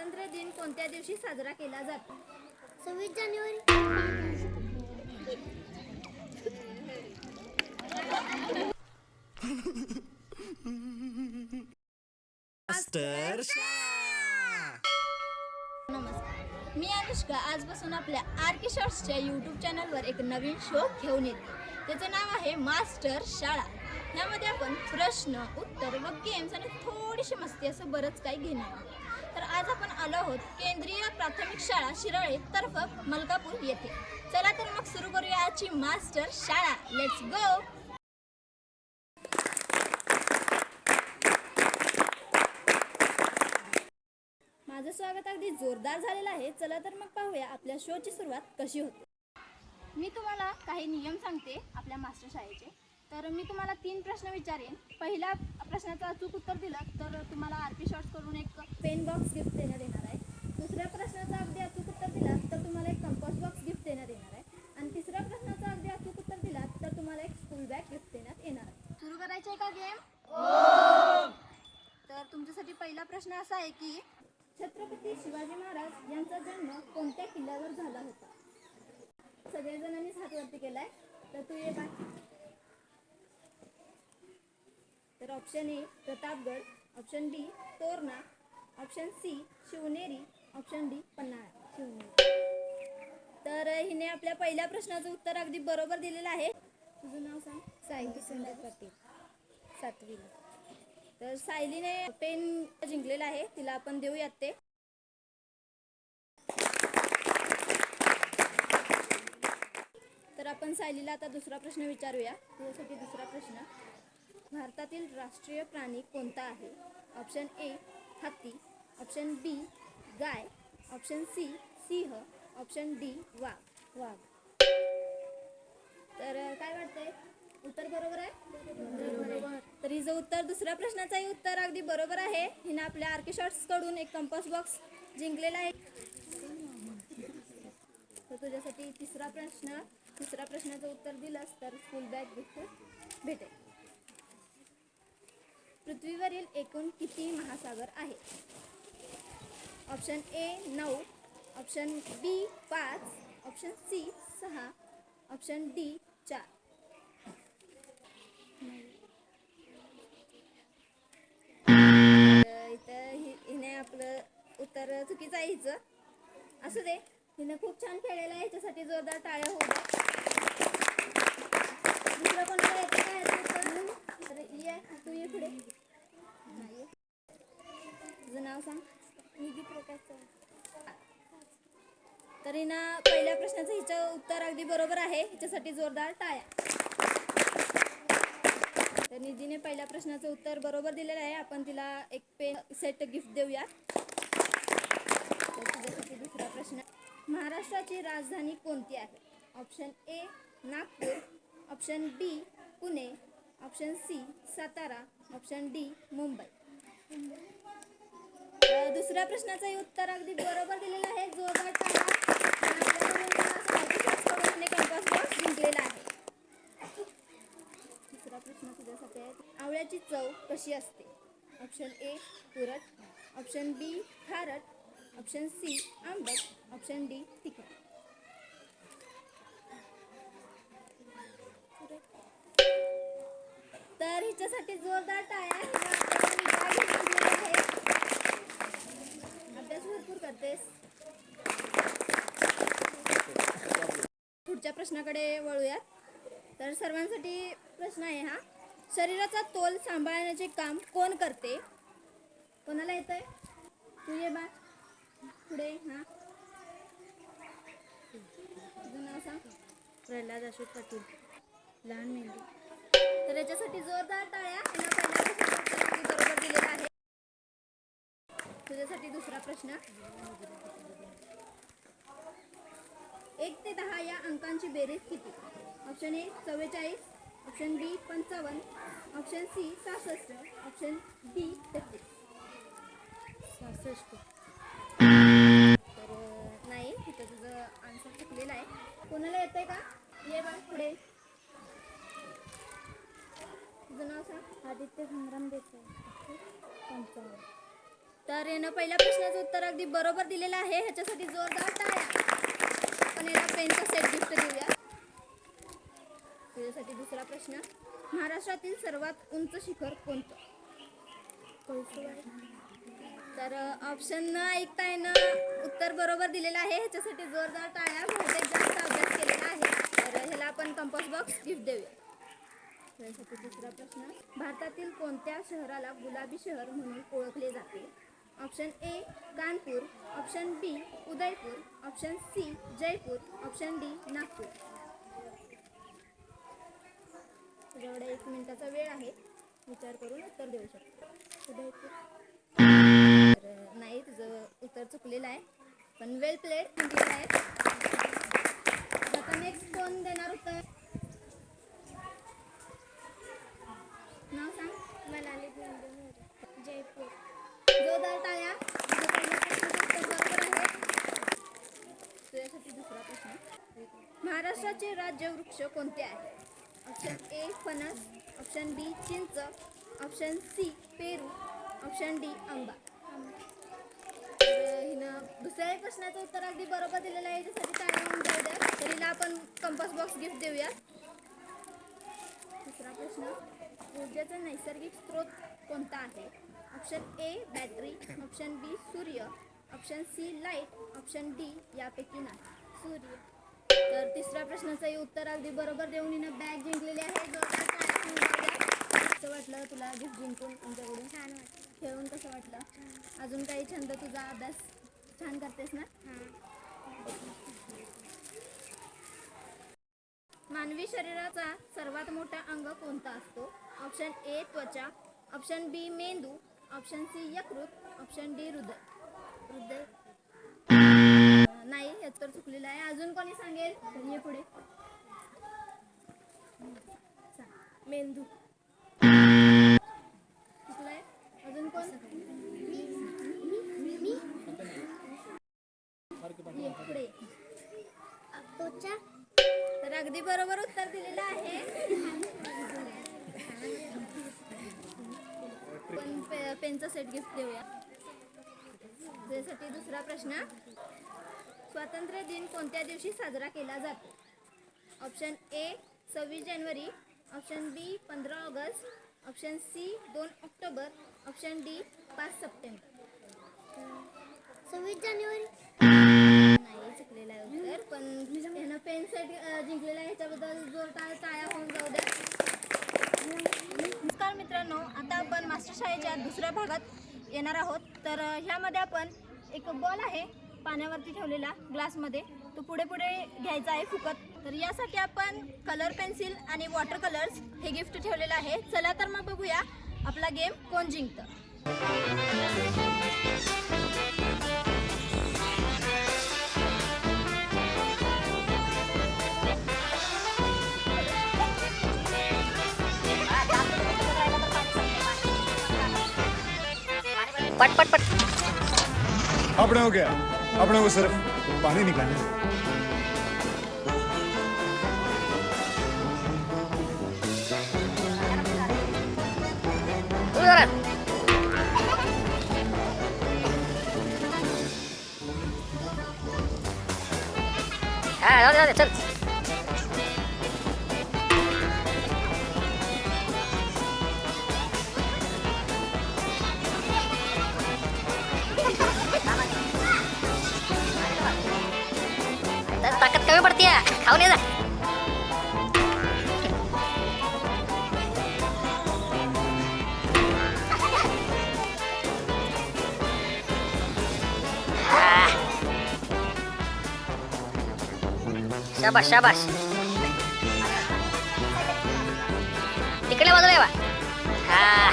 स्वातंत्र्य दिन कोणत्या दिवशी साजरा केला जातो? सव्वीस जानेवारी. मास्टर नमस्कार. मी अनुष्का. आजपासून आपल्या आर के शॉर्ट्सच्या यूट्यूब चॅनलवर एक नवीन शो घेऊन येते. त्याचं नाव आहे मास्टर शाळा. यामध्ये आपण प्रश्न उत्तर व गेम्स आणि थोडीशी मस्ती असं बरंच काही घेणार आहोत. तर आज आपण आलो आहोत केंद्रीय प्राथमिक शाळा शिराळे तर्फ मलकापूर येथे. चला तर मग सुरू करूया आजची मास्टर शाळा. लेट्स गो माझं स्वागत अगदी जोरदार झालेलं आहे. चला तर मग पाहूया आपल्या शोची सुरुवात कशी होते. मी तुम्हाला काही नियम सांगते आपल्या मास्टर शाळेचे. तर मी तुम्हाला तीन प्रश्न विचारेन. पहिल्या प्रश्नाचं अचूक उत्तर दिलं तर तुम्हाला आर पी शॉर्ट्स करून एक पेन बॉक्स गिफ्ट देण्यात येणार आहे. दुसऱ्या प्रश्नाचं अगदी अचूक उत्तर दिलात तर तुम्हाला एक कंपास बॉक्स गिफ्ट देण्यात येणार आहे. आणि तिसऱ्या प्रश्नाचं अगदी अचूक उत्तर दिलात तर तुम्हाला एक स्कूल बॅग गिफ्ट देण्यात येणार आहे. सुरू करायचं आहे का गेम तर तुमच्यासाठी पहिला प्रश्न असा आहे की छत्रपती शिवाजी महाराज यांचा जन्म कोणत्या किल्ल्यावर झाला होता? सगळेजणांनीच हात वरती केलाय. तर तू ये बाकी. तर option A Pratapgad. Option B Torna. Option C Shivneri. Option D Panhala. Shivneri. तर हिने आपल्या पहिल्या प्रश्नाचं उत्तर अगदी बरोबर दिलेलं आहे. तुझं नाव सांग. सायली संजय पाटील. सातवीला. तर सायलीने पेन जिंकलेला आहे. तिला आपण देऊयात ते. तर आपण सायलीला आता दुसरा प्रश्न विचारूया. तुझ्यासाठी दुसरा प्रश्न. भारतातील राष्ट्रीय प्राणी कोणता आहे? ऑप्शन ए हत्ती. ऑप्शन बी गाय. ऑप्शन सी सिंह. ऑप्शन डी वाघ. वाघ. तर काय वाटतंय? उत्तर बरोबर आहे? तर हिचं उत्तर दुसऱ्या प्रश्नाचंही उत्तर अगदी बरोबर आहे. हिनं आपल्या आर्के शॉर्ट्सकडून एक कंपास बॉक्स जिंकलेला आहे. तर तुझ्यासाठी तिसरा प्रश्न. तिसऱ्या प्रश्नाचं उत्तर दिलंस तर स्कूल बॅग गिफ्ट भेटेल पृथ्वीवरील एकूण किती महासागर आहेत ऑप्शन ए नऊ. ऑप्शन बी पाच. ऑप्शन सी सहा. ऑप्शन डी चार. इथं हिने आपलं उत्तर चुकीचं आहे हिचं. असू दे. हिने खूप छान खेळलेलं आहे. याच्यासाठी जोरदार टाळ्या होऊ दुसरं कोणाला येतं काय तर e ये तू ये पुढे. तुझं नाव सांग. निधी प्रकाश तर हिनं पहिल्या प्रश्नाचं हिचं उत्तर अगदी बरोबर आहे. हिच्यासाठी जोरदार टाळ्या. तर निधीने पहिल्या प्रश्नाचं उत्तर बरोबर दिलेलं आहे. आपण तिला एक पेन सेट गिफ्ट देऊया तुझ्यासाठी दुसरा प्रश्न. महाराष्ट्राची राजधानी कोणती आहे? Option A Nagpur. Option B Pune. Option C Satara. Option D Mumbai. दुसऱ्या प्रश्नाचंही उत्तर अगदी बरोबर दिलेलं आहे. जोरदार जिंकलेला आहे दुसरा प्रश्न तुझ्यासाठी आहे आवळ्याची चव कशी असते? ऑप्शन ए तुरट ऑप्शन बी खारट. ऑप्शन सी आंबट. ऑप्शन डी तिखट. तर हिच्यासाठी जोरदार टाळ्या. अभ्यास भरपूर करतेस. पुढच्या प्रश्नाकडे वळूयात. तर सर्वांसाठी प्रश्न आहे हा. शरीराचा तोल सांभाळण्याचे काम कोण करते? कोणाला येत आहे तू ये बा. पुढे हा. तुझं नाव सांग. प्रल्हाद अशोक पाटील. लहान मेंढी तर याच्यासाठी जोरदार टाळ्या बरोबर दिलेलं आहे. तुझ्यासाठी दुसरा प्रश्न. एक ते दहा या अंकांची बेरीज किती? ऑप्शन ए चव्वेचाळीस ऑप्शन बी पंचावन्न ऑप्शन सी सहासष्ट ऑप्शन डी तेहतीस. सहासष्ट. तर नाही तिथं तुझं आन्सर चुकलेलं आहे. कोणाला येतंय का? ये बा पुढे. तुझं नाव सांग आदित्य संग्राम देसाई तर यानं पहिल्या प्रश्नाचं उत्तर अगदी बरोबर दिलेलं आहे. ह्याच्यासाठी जोरदार टाळ्या. आपण याला पेनचा सेट गिफ्ट देऊया. तुझ्यासाठी दुसरा प्रश्न. महाराष्ट्रातील सर्वात उंच शिखर कोणतं? तर ऑप्शन न ऐकता येणं उत्तर बरोबर दिलेलं आहे. ह्याच्यासाठी जोरदार टाळ्या. बहुतेक जास्त अभ्यास केलेला आहे. तर ह्याला आपण कंपोस्ट बॉक्स गिफ्ट देऊया. त्यासाठी दुसरा प्रश्न. भारतातील कोणत्या शहराला गुलाबी शहर म्हणून ओळखले जाते? Option A Kanpur. Option B Udaipur. Option C Jaipur. Option D Nagpur. तुझ्याकडे एक मिनिटाचा वेळ आहे विचार करून उत्तर देऊ शकतो. उदयपूर. तर नाही तुझं उत्तर चुकलेलं आहे. पण वेल प्लेड आहे आता नेक्स्ट कोण देणार उत्तर नाव सांग मनाली जयपूर जोरदार टाळ्या तुझ्यासाठी दुसरा प्रश्न महाराष्ट्राचे राज्य वृक्ष कोणते आहे? ऑप्शन ए फणस. ऑप्शन बी चिंच. ऑप्शन सी पेरू. ऑप्शन डी आंबा. हिनं दुसऱ्याही प्रश्नाचं उत्तर अगदी बरोबर दिलेलं आहे. याच्यासाठी टाळ्या होऊन जाऊ द्या. तर हिला आपण कंपास बॉक्स गिफ्ट देऊया दुसरा प्रश्न. ऊर्जेचा नैसर्गिक स्रोत कोणता आहे? Option A battery option B सूर्य. Option C light option D यापैकी नाही. सूर्य. तर तिसऱ्या प्रश्नाचंही उत्तर अगदी बरोबर देऊन हिनं बॅग जिंकलेली आहे. कसं वाटलं तुला? गिफ्ट जिंकून तुमच्याकडून छान वाटलं. खेळून कसं वाटलं? अजून काही छंद तुझा अभ्यास छान करतेस ना? मानवी शरीराचा सर्वात मोठा अंग कोणता असतो? ऑप्शन ए त्वचा. ऑप्शन बी मेंदू ऑप्शन सी यकृत ऑप्शन डी हृदय हृदय नाही उत्तर तर चुकलेलं आहे. अजून कोणी सांगेल? ये पुढे. मेंदू चुकलंय? अजून कोण? पुढे. तर अगदी बरोबर उत्तर दिलेलं आहे. पण पे- पेनचा सेट गिफ्ट देऊया. त्यासाठी दुसरा प्रश्न. स्वातंत्र्य दिन कोणत्या दिवशी साजरा केला जातो? ऑप्शन ए सव्वीस जानेवारी. ऑप्शन बी पंधरा ऑगस्ट. ऑप्शन सी दोन ऑक्टोबर. ऑप्शन डी पाच सप्टेंबर. सव्वीस जानेवारी नाही चुकलेलं आहे उत्तर पण ह्यानं पेन सेट अ, जिंकलेला आहे ह्याच्याबद्दल जोर टाळ टाळ्या होऊन जाऊ द्या नमस्कार मित्रांनो आता आपण मास्टर शाळेच्या दुसऱ्या भागात येणार आहोत. तर ह्यामध्ये आपण एक बॉल आहे पाण्यावरती ठेवलेला ग्लासमध्ये. तो पुढे पुढे घ्यायचा आहे फुकत तर यासाठी आपण कलर पेन्सिल आणि वॉटर कलर्स हे गिफ्ट ठेवलेलं आहे. चला तर मग बघूया आपला गेम कोण जिंकतं. पट पट पट. अपने हो गया। अपने को सिर्फ पानी निकालना है। तू जरा हा जाऊ दे जाऊ दे चल। तर कमी पडते खाऊन ये जा शाबाश शाबाश तिकडे बाजूला आहे बा हा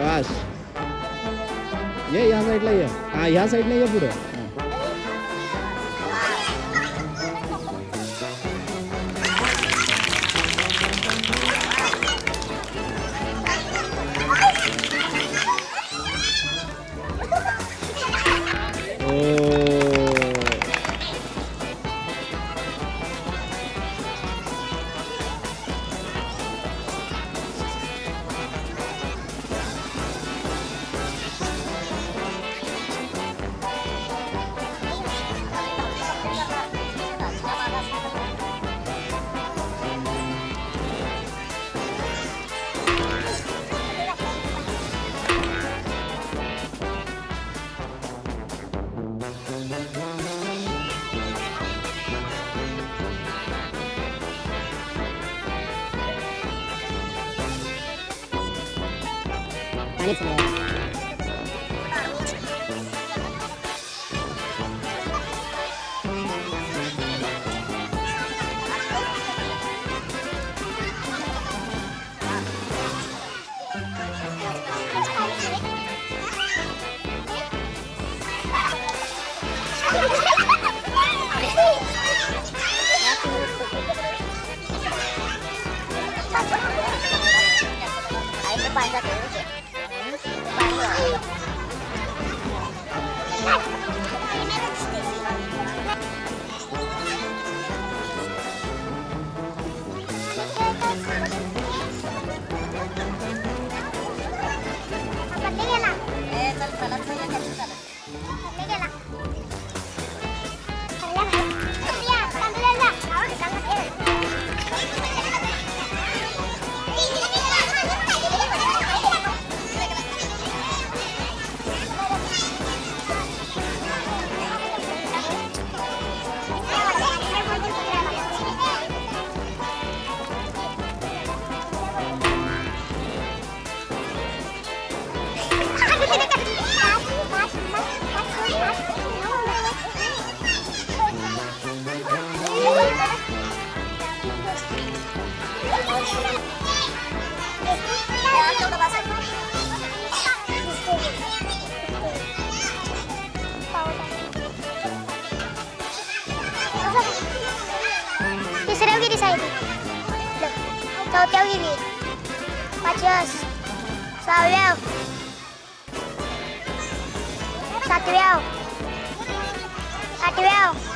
शबाश ये ह्या साईडला ये. हा ह्या साईडला ये पुढं. हा. ओ ছিল तिसऱ्या गिरी साहेब चौथ्या गिरी पाचव्या सहाव्या सातव्या आठव्या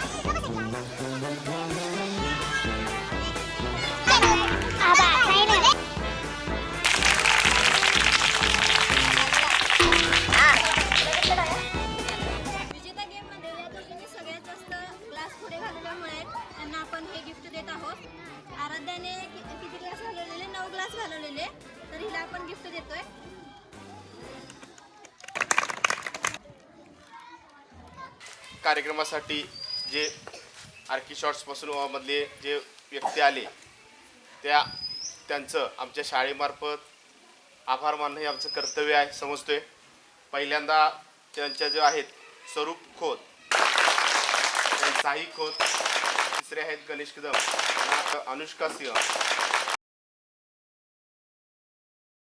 कार्यक्रमासाठी जे आर्की शॉर्ट्सपासून मधले जे व्यक्ती आले त्या त्यांचं आमच्या शाळेमार्फत आभार मानणं हे आमचं कर्तव्य आहे समजतोय. पहिल्यांदा त्यांच्या जे आहेत स्वरूप खोत साई खोत तिसरे आहेत गणेश कदम अनुष्का सिंह.